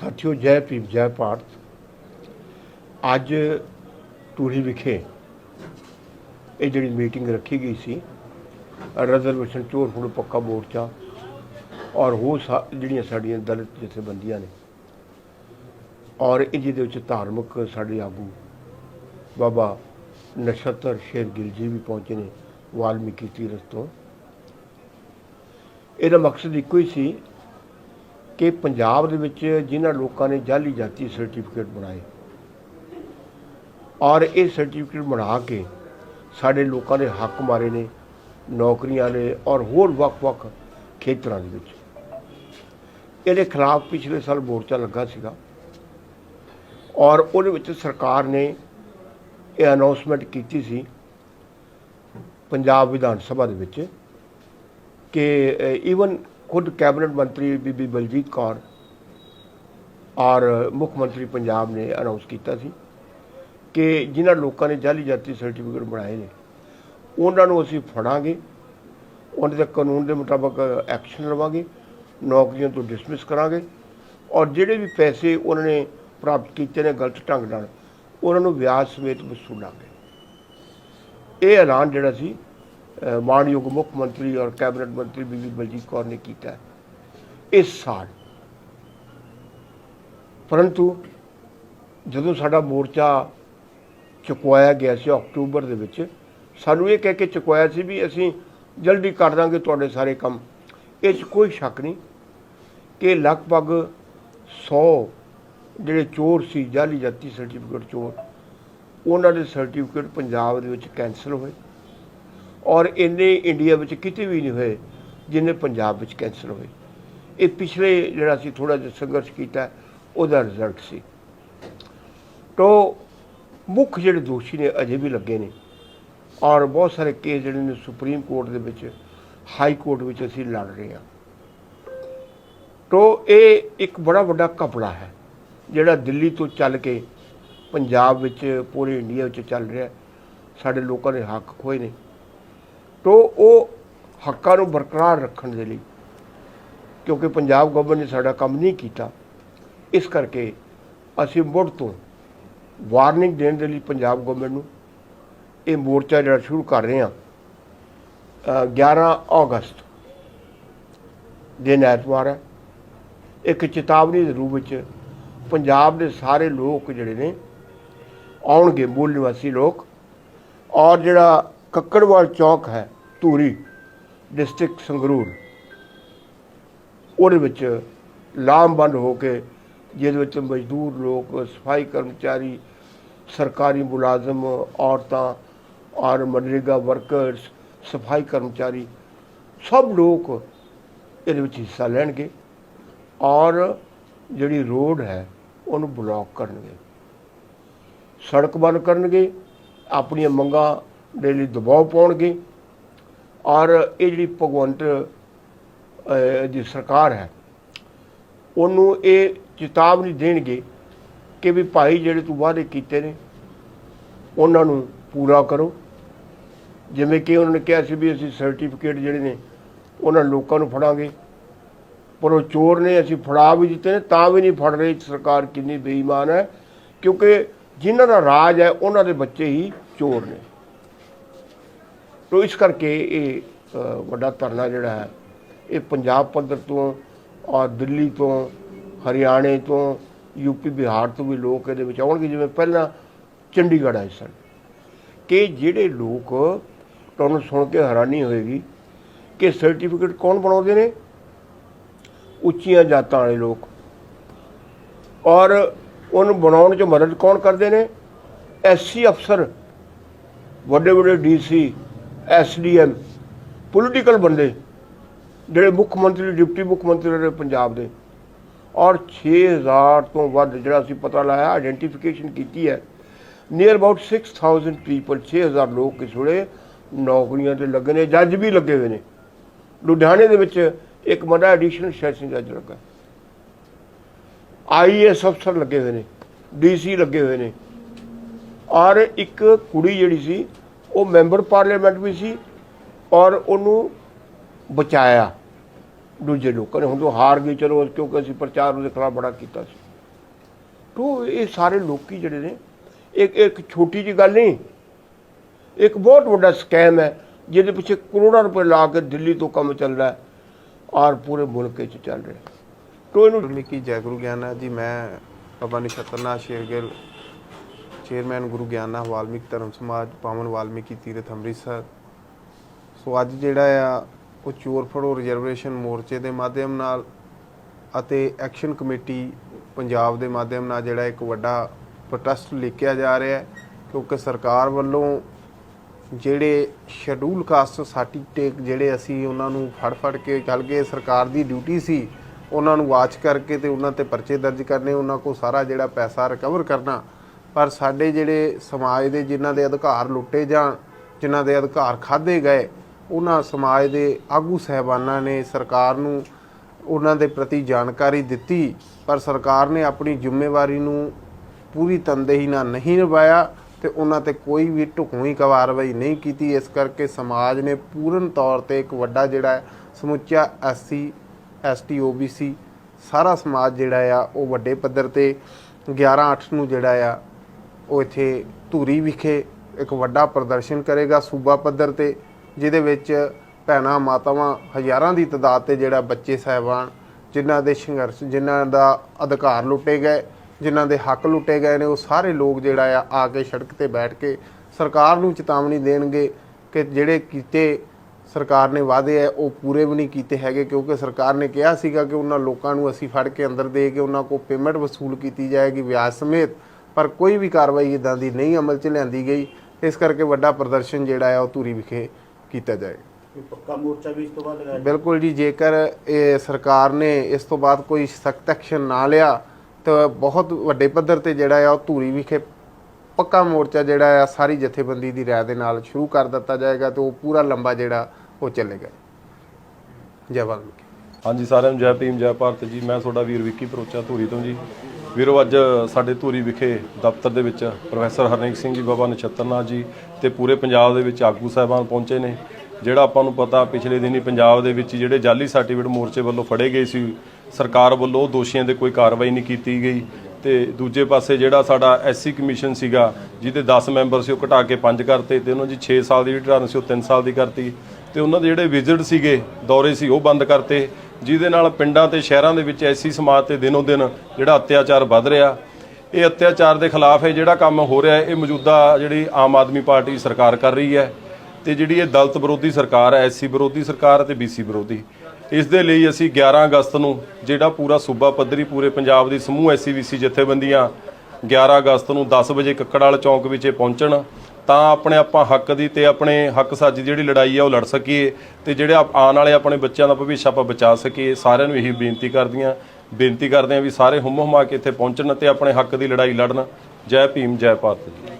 ਸਾਥੀਓ, ਜੈ ਭੀਮ, ਜੈ ਭਾਰਤ। ਅੱਜ ਟੂਰੀ ਵਿਖੇ ਇਹ ਜਿਹੜੀ ਮੀਟਿੰਗ ਰੱਖੀ ਗਈ ਸੀ, ਰਿਜ਼ਰਵੇਸ਼ਨ ਚੋਰ ਫੜੋ ਪੱਕਾ ਮੋਰਚਾ ਔਰ ਹੋਰ ਸਾ- ਜਿਹੜੀਆਂ ਸਾਡੀਆਂ ਦਲਿਤ ਜਥੇਬੰਦੀਆਂ ਨੇ, ਔਰ ਇਹ ਜਿਹਦੇ ਵਿੱਚ ਧਾਰਮਿਕ ਸਾਡੇ ਆਗੂ ਬਾਬਾ ਨਛੱਤਰ ਸ਼ੇਰ ਗਿੱਲ ਜੀ ਵੀ ਪਹੁੰਚੇ ਨੇ, ਵਾਲਮੀਕੀ ਤੀਰਥ ਤੋਂ। ਇਹਦਾ ਮਕਸਦ ਇੱਕੋ ਹੀ ਸੀ ਕਿ ਪੰਜਾਬ ਦੇ ਵਿੱਚ ਜਿਨ੍ਹਾਂ ਲੋਕਾਂ ਨੇ ਜਾਲੀ ਜਾਤੀ ਸਰਟੀਫਿਕੇਟ ਬਣਾਏ ਔਰ ਇਹ ਸਰਟੀਫਿਕੇਟ ਬਣਾ ਕੇ ਸਾਡੇ ਲੋਕਾਂ ਦੇ ਹੱਕ ਮਾਰੇ ਨੇ, ਨੌਕਰੀਆਂ ਨੇ ਔਰ ਹੋਰ ਵੱਖ-ਵੱਖ ਖੇਤਰਾਂ ਦੇ ਵਿੱਚ। ਇਹਦੇ ਖਿਲਾਫ ਪਿਛਲੇ ਸਾਲ ਮੋਰਚਾ ਲੱਗਾ ਸੀਗਾ ਔਰ ਉਹਦੇ ਵਿੱਚ ਸਰਕਾਰ ਨੇ ਇਹ ਅਨਾਉਂਸਮੈਂਟ ਕੀਤੀ ਸੀ ਪੰਜਾਬ ਵਿਧਾਨ ਸਭਾ ਦੇ ਵਿੱਚ ਕਿ ਈਵਨ ਖੁਦ ਕੈਬਨਿਟ ਮੰਤਰੀ ਬੀਬੀ ਬਲਜੀਤ ਕੌਰ ਔਰ ਮੁੱਖ ਮੰਤਰੀ ਪੰਜਾਬ ਨੇ ਅਨਾਉਂਸ ਕੀਤਾ ਸੀ ਕਿ ਜਿਨ੍ਹਾਂ ਲੋਕਾਂ ਨੇ ਜਾਲੀ ਜਾਤੀ ਸਰਟੀਫਿਕੇਟ ਬਣਾਏ ਨੇ, ਉਹਨਾਂ ਨੂੰ ਅਸੀਂ ਫੜਾਂਗੇ, ਉਹਨਾਂ ਦੇ ਕਾਨੂੰਨ ਦੇ ਮੁਤਾਬਕ ਐਕਸ਼ਨ ਲਵਾਂਗੇ, ਨੌਕਰੀਆਂ ਤੋਂ ਡਿਸਮਿਸ ਕਰਾਂਗੇ ਔਰ ਜਿਹੜੇ ਵੀ ਪੈਸੇ ਉਹਨਾਂ ਨੇ ਪ੍ਰਾਪਤ ਕੀਤੇ ਨੇ ਗਲਤ ਢੰਗ ਨਾਲ, ਉਹਨਾਂ ਨੂੰ ਵਿਆਜ ਸਮੇਤ ਵਸੂਲਾਂਗੇ। ਇਹ ਐਲਾਨ ਜਿਹੜਾ ਸੀ ਅ, ਮਾਣਯੋਗ ਮੁੱਖ ਮੰਤਰੀ ਔਰ ਕੈਬਨਿਟ ਮੰਤਰੀ ਬੀਬੀ ਬਲਜੀਤ ਕੌਰ ਨੇ ਕੀਤਾ ਹੈ। ਇਸ ਸਾਲ। ਪਰੰਤੂ ਜਦੋਂ ਸਾਡਾ ਮੋਰਚਾ ਚੁਕਵਾਇਆ ਗਿਆ ਸੀ ਅਕਤੂਬਰ ਦੇ ਵਿੱਚ ਸਾਨੂੰ ਇਹ ਕਹਿ ਕੇ ਚੁਕਵਾਇਆ ਸੀ ਵੀ ਅਸੀਂ ਜਲਦੀ ਕਰ ਦਾਂਗੇ ਤੁਹਾਡੇ ਸਾਰੇ ਕੰਮ। ਇਹ 'ਚ ਕੋਈ ਸ਼ੱਕ ਨਹੀਂ ਕਿ ਲਗਭਗ 100 ਜਿਹੜੇ ਚੋਰ ਸੀ ਜਾਲੀ ਜਾਤੀ ਸਰਟੀਫਿਕੇਟ ਚੋਰ ਉਹਨਾਂ ਦੇ ਸਰਟੀਫਿਕੇਟ ਪੰਜਾਬ ਦੇ ਵਿੱਚ ਕੈਂਸਲ ਹੋਏ। ਔਰ ਇੰਨੇ ਇੰਡੀਆ ਵਿੱਚ ਕਿਤੇ ਵੀ ਨਹੀਂ ਹੋਏ ਜਿੰਨੇ ਪੰਜਾਬ ਵਿੱਚ ਕੈਂਸਲ ਹੋਏ। ਇਹ ਪਿਛਲੇ ਜਿਹੜਾ ਸੀ ਥੋੜਾ ਜਿਹਾ ਸੰਘਰਸ਼ ਕੀਤਾ, ਉਹਦਾ ਰਿਜ਼ਲਟ ਸੀ। ਤੋ ਮੁੱਖ ਜਿਹੜੇ ਦੋਸ਼ੀ ਨੇ ਅਜੇ ਵੀ ਲੱਗੇ ਨੇ ਔਰ ਬਹੁਤ ਸਾਰੇ ਕੇਸ ਜਿਹੜੇ ਨੇ ਸੁਪਰੀਮ ਕੋਰਟ ਦੇ ਵਿੱਚ, ਹਾਈ ਕੋਰਟ ਵਿੱਚ ਅਸੀਂ ਲੜ ਰਹੇ ਹਾਂ। ਤੋ ਇਹ ਇੱਕ ਬੜਾ ਵੱਡਾ ਕਪੜਾ ਹੈ, ਜਿਹੜਾ ਦਿੱਲੀ ਤੋਂ ਚੱਲ ਕੇ ਪੰਜਾਬ ਵਿੱਚ, ਪੂਰੇ ਇੰਡੀਆ ਵਿੱਚ ਚੱਲ ਰਿਹਾ। ਸਾਡੇ ਲੋਕਾਂ ਦੇ ਹੱਕ ਖੋਏ ਨੇ। ਤੋ ਉਹ ਹੱਕਾਂ ਨੂੰ ਬਰਕਰਾਰ ਰੱਖਣ ਦੇ ਲਈ ਕਿਉਂਕਿ ਪੰਜਾਬ ਗਵਰਨਮੈਂਟ ਨੇ ਸਾਡਾ ਕੰਮ ਨਹੀਂ ਕੀਤਾ ਇਸ ਕਰਕੇ ਅਸੀਂ ਮੁੜ ਤੋਂ ਵਾਰਨਿੰਗ ਦੇਣ ਦੇ ਲਈ ਪੰਜਾਬ ਗਵਰਨਮੈਂਟ ਨੂੰ ਇਹ ਮੋਰਚਾ ਜਿਹੜਾ ਸ਼ੁਰੂ ਕਰ ਰਹੇ ਹਾਂ ਅ, 11 ਅਗਸਤ ਦਿਨ ਐਤਵਾਰ ਹੈ ਇੱਕ ਚੇਤਾਵਨੀ ਦੇ ਰੂਪ ਵਿੱਚ ਪੰਜਾਬ ਦੇ ਸਾਰੇ ਲੋਕ ਜਿਹੜੇ ਨੇ ਆਉਣਗੇ ਮੂਲ ਨਿਵਾਸੀ ਲੋਕ ਔਰ ਜਿਹੜਾ ਕੱਕੜਵਾਲ ਚੌਕ ਹੈ ਧੂਰੀ, ਡਿਸਟ੍ਰਿਕਟ ਸੰਗਰੂਰ। ਉਹਦੇ ਵਿੱਚ ਲਾਮਬੰਦ ਹੋ ਕੇ ਜਿਹਦੇ ਵਿੱਚ ਮਜ਼ਦੂਰ ਲੋਕ, ਸਫ਼ਾਈ ਕਰਮਚਾਰੀ, ਸਰਕਾਰੀ ਮੁਲਾਜ਼ਮ, ਔਰਤਾਂ ਔਰ ਮਨਰੇਗਾ ਵਰਕਰਸ, ਸਫ਼ਾਈ ਕਰਮਚਾਰੀ, ਸਭ ਲੋਕ ਇਹਦੇ ਵਿੱਚ ਹਿੱਸਾ ਲੈਣਗੇ ਔਰ ਜਿਹੜੀ ਰੋਡ ਹੈ ਉਹਨੂੰ ਬਲੌਕ ਕਰਨਗੇ। ਸੜਕ ਬੰਦ ਕਰਨਗੇ, ਆਪਣੀਆਂ ਮੰਗਾਂ ਦੇ ਲਈ ਦਬਾਅ ਪਾਉਣਗੇ। ਔਰ ਇਹ ਜਿਹੜੀ ਭਗਵੰਤ ਦੀ ਸਰਕਾਰ ਹੈ, ਉਹਨੂੰ ਇਹ ਚੇਤਾਵਨੀ ਦੇਣਗੇ ਕਿ ਵੀ ਭਾਈ ਜਿਹੜੇ ਤੂੰ ਵਾਅਦੇ ਕੀਤੇ ਨੇ, ਉਹਨਾਂ ਨੂੰ ਪੂਰਾ ਕਰੋ। ਜਿਵੇਂ ਕਿ ਉਹਨਾਂ ਨੇ ਕਿਹਾ ਸੀ ਵੀ ਅਸੀਂ ਸਰਟੀਫਿਕੇਟ ਜਿਹੜੇ ਨੇ, ਉਹਨਾਂ ਲੋਕਾਂ ਨੂੰ ਫੜਾਂਗੇ। ਪਰ ਉਹ ਚੋਰ ਨੇ, ਅਸੀਂ ਫੜਾ ਵੀ ਦਿੱਤੇ ਨੇ, ਤਾਂ ਵੀ ਨਹੀਂ ਫੜ ਰਹੀ ਸਰਕਾਰ ਕਿੰਨੀ ਬੇਈਮਾਨ ਹੈ, ਕਿਉਂਕਿ ਜਿਨ੍ਹਾਂ ਦਾ ਰਾਜ ਹੈ, ਉਹਨਾਂ ਦੇ ਬੱਚੇ ਹੀ ਚੋਰ ਨੇ। ਤੋ ਇਸ ਕਰਕੇ ਇਹ ਵੱਡਾ ਧਰਨਾ ਜਿਹੜਾ ਹੈ, ਇਹ ਪੰਜਾਬ ਪੱਧਰ ਤੋਂ ਔਰ ਦਿੱਲੀ ਤੋਂ, ਹਰਿਆਣੇ ਤੋਂ ਯੂਪੀ ਬਿਹਾਰ ਤੋਂ ਵੀ ਲੋਕ ਇਹਦੇ ਵਿੱਚ ਆਉਣਗੇ। ਜਿਵੇਂ ਪਹਿਲਾਂ ਚੰਡੀਗੜ੍ਹ ਆਏ ਸਨ ਕਿ ਜਿਹੜੇ ਲੋਕ ਤੁਹਾਨੂੰ ਸੁਣ ਕੇ ਹੈਰਾਨੀ ਹੋਏਗੀ ਕਿ ਸਰਟੀਫਿਕੇਟ ਕੌਣ ਬਣਾਉਂਦੇ ਨੇ? ਉੱਚੀਆਂ ਜਾਤਾਂ ਵਾਲੇ ਲੋਕ। ਔਰ ਉਹਨੂੰ ਬਣਾਉਣ 'ਚ ਮਦਦ ਕੌਣ ਕਰਦੇ ਨੇ? ਐਸਸੀ ਅਫਸਰ ਵੱਡੇ ਵੱਡੇ ਡੀਸੀ ਐਸਡੀਐਮ ਪੋਲੀਟੀਕਲ ਬੰਦੇ, ਜਿਹੜੇ ਮੁੱਖ ਮੰਤਰੀ, ਡਿਪਟੀ ਮੁੱਖ ਮੰਤਰੀ ਰਹੇ ਪੰਜਾਬ ਦੇ। ਔਰ 6000 ਤੋਂ ਵੱਧ ਜਿਹੜਾ ਅਸੀਂ ਪਤਾ ਲਾਇਆ ਆਇਡੈਂਟੀਫਿਕੇਸ਼ਨ ਕੀਤੀ ਹੈ ਨੀਅਰ ਅਬਾਊਟ 6000 ਪੀਪਲ 6000 ਲੋਕ ਇਸ ਵੇਲੇ ਨੌਕਰੀਆਂ ਤੇ ਲੱਗੇ ਨੇ, ਜੱਜ ਵੀ ਲੱਗੇ ਹੋਏ ਨੇ। ਲੁਧਿਆਣੇ ਦੇ ਵਿੱਚ ਇੱਕ ਵੱਡਾ ਐਡੀਸ਼ਨਲ ਸੈਸ਼ਨ ਜੱਜ ਲੱਗਾ। ਆਈਐਸ ਅਫਸਰ ਲੱਗੇ ਹੋਏ ਨੇ ਡੀਸੀ ਲੱਗੇ ਹੋਏ ਨੇ। ਔਰ ਇੱਕ ਕੁੜੀ ਜਿਹੜੀ ਸੀ ਉਹ ਮੈਂਬਰ ਪਾਰਲੀਮੈਂਟ ਵੀ ਸੀ ਔਰ ਉਹਨੂੰ ਬਚਾਇਆ ਦੂਜੇ ਲੋਕਾਂ ਨੇ। ਹੁਣ ਤੋਂ ਹਾਰ ਗਈ ਚਲੋ ਕਿਉਂਕਿ ਅਸੀਂ ਪ੍ਰਚਾਰ ਉਹਦੇ ਖਿਲਾਫ ਬੜਾ ਕੀਤਾ ਸੀ। ਤੋ ਇਹ ਸਾਰੇ ਲੋਕੀ ਜਿਹੜੇ ਨੇ, ਇੱਕ ਇੱਕ ਛੋਟੀ ਜਿਹੀ ਗੱਲ ਨਹੀਂ, ਇੱਕ ਬਹੁਤ ਵੱਡਾ ਸਕੈਮ ਹੈ, ਜਿਹਦੇ ਪਿੱਛੇ ਕਰੋੜਾਂ ਰੁਪਏ ਲਾ ਕੇ ਦਿੱਲੀ ਤੋਂ ਕੰਮ ਚੱਲ ਰਿਹਾ ਔਰ ਪੂਰੇ ਮੁਲਕ 'ਚ ਚੱਲ ਰਿਹਾ ਤੋ ਇਹਨੂੰ ਵਾਲਮੀਕੀ ਜੈ ਗੁਰੂ ਗਿਆਨਾ ਜੀ, ਮੈਂ ਬਾਬਾ ਨਿਸ਼ਤਰਨਾਥ ਸ਼ੇਰਗਿੱਲ ਚੇਅਰਮੈਨ ਗੁਰੂ ਗਿਆਨਾ ਵਾਲਮੀਕ ਧਰਮ ਸਮਾਜ ਪਾਵਨ ਵਾਲਮੀਕੀ ਤੀਰਥ ਅੰਮ੍ਰਿਤਸਰ। ਸੋ ਅੱਜ ਜਿਹੜਾ ਆ, ਉਹ ਚੋਰ ਫੜੋ ਰਿਜ਼ਰਵੇਸ਼ਨ ਮੋਰਚੇ ਦੇ ਮਾਧਿਅਮ ਨਾਲ ਅਤੇ ਐਕਸ਼ਨ ਕਮੇਟੀ ਪੰਜਾਬ ਦੇ ਮਾਧਿਅਮ ਨਾਲ ਜਿਹੜਾ ਇੱਕ ਵੱਡਾ ਪ੍ਰੋਟੈਸਟ ਲਿਖਿਆ ਜਾ ਰਿਹਾ ਹੈ ਕਿਉਂਕਿ ਸਰਕਾਰ ਵੱਲੋਂ ਜਿਹੜੇ ਸ਼ਡਿਊਲ ਕਾਸਟ ਸਰਟੀਫਿਕੇਟ ਜਿਹੜੇ ਅਸੀਂ ਉਹਨਾਂ ਨੂੰ ਫੜ ਫੜ ਕੇ ਚੱਲ ਗਏ, ਸਰਕਾਰ ਦੀ ਡਿਊਟੀ ਸੀ, ਉਹਨਾਂ ਨੂੰ ਵਾਚ ਕਰਕੇ ਤੇ ਉਹਨਾਂ ਤੇ ਪਰਚੇ ਦਰਜ ਕਰਨੇ, ਉਹਨਾਂ ਕੋ ਸਾਰਾ ਜਿਹੜਾ ਪੈਸਾ ਰਿਕਵਰ ਕਰਨਾ ਪਰ ਸਾਡੇ ਜਿਹੜੇ ਸਮਾਜ ਦੇ ਜਿਨ੍ਹਾਂ ਦੇ ਅਧਿਕਾਰ ਲੁੱਟੇ ਜਾਣ ਜਿਨ੍ਹਾਂ ਦੇ ਅਧਿਕਾਰ ਖਾਦੇ ਗਏ ਉਹਨਾਂ ਸਮਾਜ ਦੇ ਆਗੂ ਸਹਿਬਾਨਾਂ ਨੇ ਸਰਕਾਰ ਨੂੰ ਉਹਨਾਂ ਦੇ ਪ੍ਰਤੀ ਜਾਣਕਾਰੀ ਦਿੱਤੀ ਪਰ ਸਰਕਾਰ ਨੇ ਆਪਣੀ ਜ਼ਿੰਮੇਵਾਰੀ ਨੂੰ ਪੂਰੀ ਤਨਦੇਹੀ ਨਾਲ ਨਹੀਂ ਨਿਭਾਇਆ ਤੇ ਉਹਨਾਂ ਤੇ ਕੋਈ ਵੀ ਢੁਕਵੀਂ ਕਾਰਵਾਈ ਨਹੀਂ ਕੀਤੀ। ਇਸ ਕਰਕੇ ਸਮਾਜ ਨੇ ਪੂਰਨ ਤੌਰ ਤੇ ਇੱਕ ਵੱਡਾ ਜਿਹੜਾ ਹੈ, ਸਮੁੱਚਾ ਐਸਸੀ ਐਸਟੀ ਓਬੀਸੀ ਸਾਰਾ ਸਮਾਜ ਜਿਹੜਾ ਆ ਉਹ ਵੱਡੇ ਪੱਧਰ ਤੇ 11 8 ਨੂੰ ਜਿਹੜਾ ਆ ਉਹ ਇੱਥੇ ਧੂਰੀ ਵਿਖੇ ਇੱਕ ਵੱਡਾ ਪ੍ਰਦਰਸ਼ਨ ਕਰੇਗਾ ਸੂਬਾ ਪੱਧਰ ਤੇ, ਜਿਹਦੇ ਵਿੱਚ ਭੈਣਾਂ ਮਾਤਾਵਾਂ ਹਜ਼ਾਰਾਂ ਦੀ ਤਾਦਾਦ ਤੇ ਜਿਹੜਾ ਬੱਚੇ ਸਹਿਬਾਨ, ਜਿਨ੍ਹਾਂ ਦੇ ਸੰਘਰਸ਼, ਜਿਨ੍ਹਾਂ ਦਾ ਅਧਿਕਾਰ ਲੁੱਟੇ ਗਏ, ਜਿਨ੍ਹਾਂ ਦੇ ਹੱਕ ਲੁੱਟੇ ਗਏ ਨੇ, ਉਹ ਸਾਰੇ ਲੋਕ ਜਿਹੜਾ ਆ ਆ ਕੇ ਸੜਕ ਤੇ ਬੈਠ ਕੇ ਸਰਕਾਰ ਨੂੰ ਚੇਤਾਵਨੀ ਦੇਣਗੇ ਕਿ ਜਿਹੜੇ ਕੀਤੇ ਸਰਕਾਰ ਨੇ ਵਾਅਦੇ ਹੈ ਉਹ ਪੂਰੇ ਵੀ ਨਹੀਂ ਕੀਤੇ ਹੈਗੇ, ਕਿਉਂਕਿ ਸਰਕਾਰ ਨੇ ਕਿਹਾ ਸੀਗਾ ਕਿ ਉਹਨਾਂ ਲੋਕਾਂ ਨੂੰ ਅਸੀਂ ਫੜ ਕੇ ਅੰਦਰ ਦੇ ਕੇ ਉਹਨਾਂ ਕੋਲ ਪੇਮੈਂਟ ਵਸੂਲ ਕੀਤੀ ਜਾਏਗੀ ਵਿਆਜ ਸਮੇਤ। ਪਰ ਕੋਈ ਵੀ ਕਾਰਵਾਈ ਇਦਾਂ ਦੀ ਨਹੀਂ ਅਮਲ 'ਚ ਲਿਆਂਦੀ ਗਈ। ਇਸ ਕਰਕੇ ਵੱਡਾ ਪ੍ਰਦਰਸ਼ਨ ਜਿਹੜਾ ਆ ਉਹ ਧੂਰੀ ਵਿਖੇ ਕੀਤਾ ਜਾਏਗਾ ਪੱਕਾ ਮੋਰਚਾ ਵੀ ਇਸ ਤੋਂ ਬਾਅਦ ਲਗਾਇਆ ਬਿਲਕੁਲ ਜੀ ਜੇਕਰ ਇਹ ਸਰਕਾਰ ਨੇ ਇਸ ਤੋਂ ਬਾਅਦ ਕੋਈ ਸਖਤ ਐਕਸ਼ਨ ਨਾ ਲਿਆ ਤਾਂ ਬਹੁਤ ਵੱਡੇ ਪੱਧਰ ਤੇ ਜਿਹੜਾ ਆ ਉਹ ਧੂਰੀ ਵਿਖੇ ਪੱਕਾ ਮੋਰਚਾ ਜਿਹੜਾ ਆ ਸਾਰੀ ਜਥੇਬੰਦੀ ਦੀ ਰਾਏ ਦੇ ਨਾਲ ਸ਼ੁਰੂ ਕਰ ਦਿੱਤਾ ਜਾਏਗਾ ਤੇ ਉਹ ਪੂਰਾ ਲੰਬਾ ਜਿਹੜਾ ਉਹ ਚੱਲੇਗਾ। ਜੈ ਵਾਲਮੀਕੀ ਹਾਂਜੀ, ਸਾਰਿਆਂ ਨੂੰ ਜੈ ਭੀਮ, ਜੈ ਭਾਰਤ ਜੀ। ਮੈਂ ਤੁਹਾਡਾ ਵੀਰ ਵਿੱਕੀ ਪਰੋਚਾ ਧੂਰੀ ਤੋਂ ਜੀ। ਵੀਰੋ, ਅੱਜ ਸਾਡੇ ਧੂਰੀ ਵਿਖੇ ਦਫ਼ਤਰ ਦੇ ਵਿੱਚ ਪ੍ਰੋਫੈਸਰ ਹਰਨੇਕ ਸਿੰਘ ਜੀ, ਬਾਬਾ ਨਛੱਤਰਨਾਥ ਜੀ ਤੇ ਪੂਰੇ ਪੰਜਾਬ ਦੇ ਵਿੱਚ ਆਗੂ ਸਾਹਿਬਾਨ ਪਹੁੰਚੇ ਨੇ, ਜਿਹੜਾ ਆਪਾਂ ਨੂੰ ਪਤਾ ਪਿਛਲੇ ਦਿਨੀ ਪੰਜਾਬ ਦੇ ਵਿੱਚ ਜਿਹੜੇ ਜਾਲੀ ਸਰਟੀਫਿਕੇਟ ਮੋਰਚੇ ਵੱਲੋਂ ਫੜੇ ਗਏ ਸੀ, ਸਰਕਾਰ ਵੱਲੋਂ ਉਹ ਦੋਸ਼ੀਆਂ ਦੇ ਕੋਈ ਕਾਰਵਾਈ ਨਹੀਂ ਕੀਤੀ ਗਈ ਤੇ ਦੂਜੇ ਪਾਸੇ ਜਿਹੜਾ ਸਾਡਾ ਐਸਸੀ ਕਮਿਸ਼ਨ ਸੀਗਾ, ਜਿਹਦੇ 10 ਮੈਂਬਰ ਸੀ, ਉਹ ਘਟਾ ਕੇ 5 ਕਰਤੇ ਤੇ ਉਹਨਾਂ ਦੀ 6 ਸਾਲ ਦੀ ਜਿਹੜੀ ਟਰਨ ਸੀ, ਉਹ 3 ਸਾਲ ਦੀ ਕਰਤੀ ਤੇ ਉਹਨਾਂ ਦੇ ਜਿਹੜੇ ਵਿਜ਼ਿਟ ਸੀਗੇ, ਦੌਰੇ ਸੀ, ਉਹ ਬੰਦ ਕਰਤੇ। ਜਿਹਦੇ ਨਾਲ ਪਿੰਡਾਂ ਤੇ ਸ਼ਹਿਰਾਂ ਦੇ ਵਿੱਚ ਐਸੀ ਸਮਾਜ ਤੇ ਦਿਨੋ ਦਿਨ ਜਿਹੜਾ ਅਤਿਆਚਾਰ ਵੱਧ ਰਿਹਾ। ਇਹ ਅਤਿਆਚਾਰ ਦੇ ਖਿਲਾਫ ਇਹ ਜਿਹੜਾ ਕੰਮ ਹੋ ਰਿਹਾ, ਇਹ ਮੌਜੂਦਾ ਜਿਹੜੀ ਆਮ ਆਦਮੀ ਪਾਰਟੀ ਸਰਕਾਰ ਕਰ ਰਹੀ ਹੈ ਤੇ ਜਿਹੜੀ ਇਹ ਦਲਤ ਵਿਰੋਧੀ ਸਰਕਾਰ ਹੈ, ਐਸਸੀ ਵਿਰੋਧੀ ਸਰਕਾਰ ਹੈ ਤੇ ਬੀਸੀ ਵਿਰੋਧੀ। ਇਸ ਦੇ ਲਈ ਅਸੀਂ 11 ਅਗਸਤ ਨੂੰ ਜਿਹੜਾ ਪੂਰਾ ਸੂਬਾ ਪੱਧਰੀ ਪੂਰੇ ਪੰਜਾਬ ਦੀ ਸਮੂਹ ਐਸਸੀ ਬੀਸੀ ਜਥੇਬੰਦੀਆਂ 11 ਅਗਸਤ ਨੂੰ 10 ਵਜੇ ਕੱਕੜਾਲ ਚੌਂਕ ਵਿਖੇ ਪਹੁੰਚਣ ਤਾਂ ਆਪਣੇ ਆਪਾਂ ਹੱਕ ਦੀ ਤੇ ਆਪਣੇ ਹੱਕ ਸਾਜੀ ਜਿਹੜੀ ਲੜਾਈ ਆ ਉਹ ਲੜ ਸਕੀਏ ਤੇ ਜਿਹੜੇ ਆਪ- ਆਉਣ ਵਾਲੇ ਆਪਣੇ ਬੱਚਿਆਂ ਦਾ ਭਵਿੱਖ ਆਪਾਂ ਬਚਾ ਸਕੀਏ। ਸਾਰਿਆਂ ਨੂੰ ਇਹੀ ਬੇਨਤੀ ਕਰਦੀਆਂ। ਬੇਨਤੀ ਕਰਦੇ ਆ ਵੀ ਸਾਰੇ ਹੁੰਮ ਹੁਮਾ ਕੇ ਇੱਥੇ ਪਹੁੰਚਣ ਤੇ ਆਪਣੇ ਹੱਕ ਦੀ ਲੜਾਈ ਲੜਨ। ਜੈ ਭੀਮ, ਜੈ ਭਾਰਤ ਜੀ।